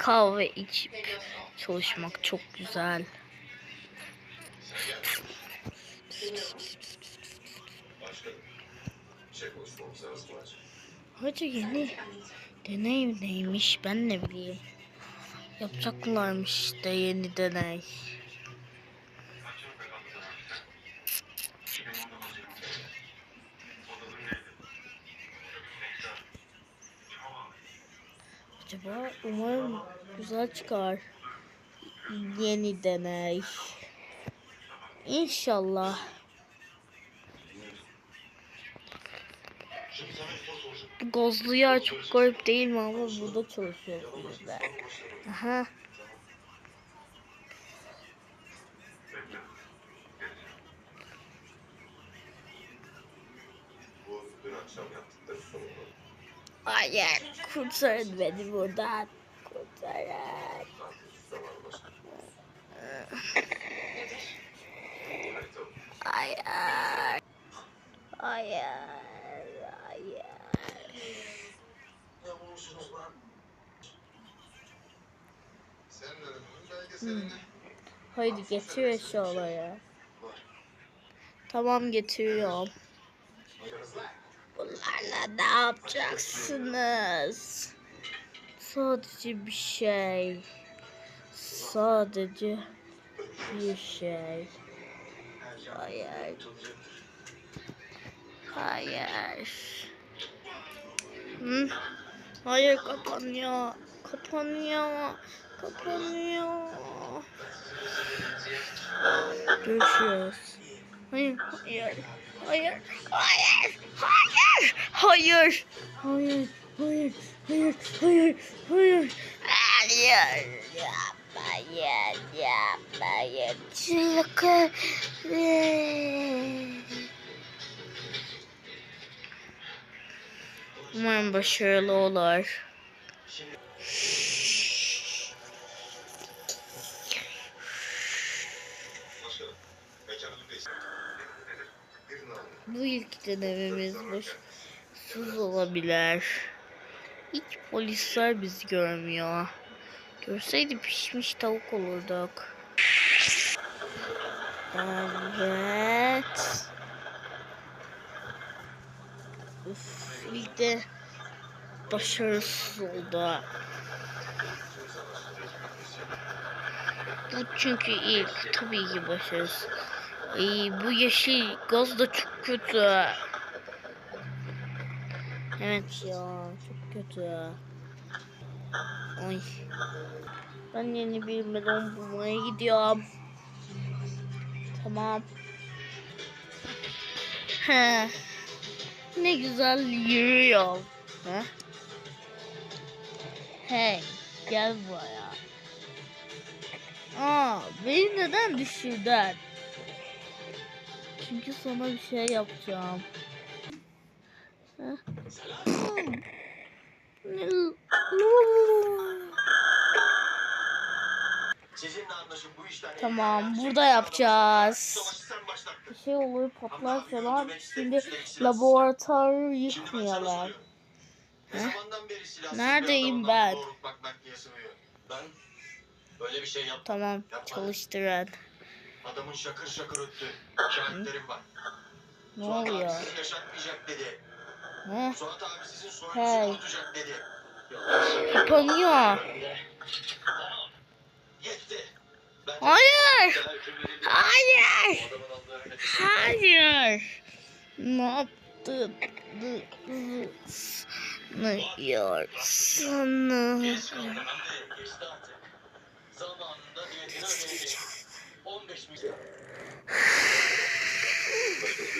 kahve içip çalışmak çok güzel. Hoca yeni deney neymiş ben ne bileyim. Yapacaklarmış işte yeni deney. Acaba umarım güzel çıkar. Yeni deney. İnşallah. Gazlı yer çok garip değil mi ama burada çalışıyor bizde. Aha. Bu dün akşam yaptıkları sorunu. Hayır. Kurtarın beni buradan. Kurtarın. Hayır. Hayır. Hayır. Hmm. Haydi getiriyor şu olaya. Tamam getiriyorum. Bunlarla ne yapacaksınız? Sadece bir şey. Sadece bir şey. Hayır. Hayır. Hı? Hayır kapanıyor. Kapanıyor. Kapanıyor. Görüşürüz. Hayır, hayır, hayır, hayır, hayır, hayır, hayır, hayır, hayır, hayır, hayır, hayır, yapmayın, yapmayın, çıkın. Umarım başarılı olur. Bu ilk denememiz başsız olabilir. Hiç polisler bizi görmüyor. Görseydi pişmiş tavuk olurduk. Evet. Uf, ilk de başarısız oldu. Bu çünkü ilk tabii ki başarısız. Ay, bu yeşil gaz da çok kötü. Evet ya çok kötü. Ay. Ben yeni bir melon bulmaya gidiyorum. Tamam. He. Ne güzel yürüyor. He? Hey, gel buraya. Aa, beni neden düşürdün? Çünkü sana bir şey yapacağım. Tamam burada yapacağız. Bir şey olur patlar falan. Şimdi laboratuvarı yıkmayalım. Neredeyim ben? Ben böyle bir şey yaptım. Tamam çalıştırın. Adamın şakır şakır öttü. Şahitlerim var. Ne Suat abi oluyor? sizi yaşatmayacak dedi. He? Suat abi sizin soyunuzu Hey. kurutacak dedi. Kapanıyor. Yetti. Ben Hayır! Hayır. Hayır! Hayır! Ne yaptın? Ne yapıyorsun? Geçti artık. Zamanında niyetini ödeyecek. 15 Nisan.